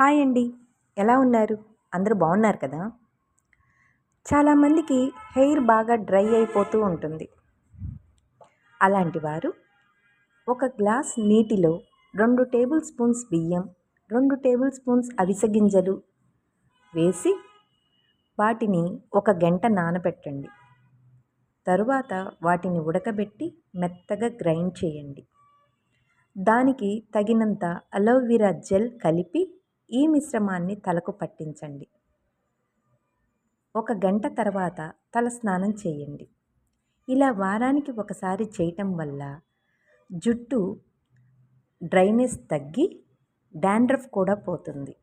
Hi అండి. ఎలా ఉన్నారు? అందరూ బాగున్నారు కదా? చాలామందికి హెయిర్ బాగా డ్రై అయిపోతూ ఉంటుంది. అలాంటి వారు ఒక గ్లాస్ నీటిలో రెండు టేబుల్ స్పూన్స్ బియ్యం రెండు టేబుల్ స్పూన్స్ అవిసె గింజలు వేసి వాటిని ఒక గంట నానబెట్టండి. తరువాత వాటిని ఉడకబెట్టి మెత్తగా గ్రైండ్ చేయండి. దానికి తగినంత అలోవెరా జెల్ కలిపి ఈ మిశ్రమాన్ని తలకు పట్టించండి. ఒక గంట తర్వాత తల స్నానం చేయండి. ఇలా వారానికి ఒకసారి చేయటం వల్ల జుట్టు డ్రైనెస్ తగ్గి డాండ్రఫ్ కూడా పోతుంది.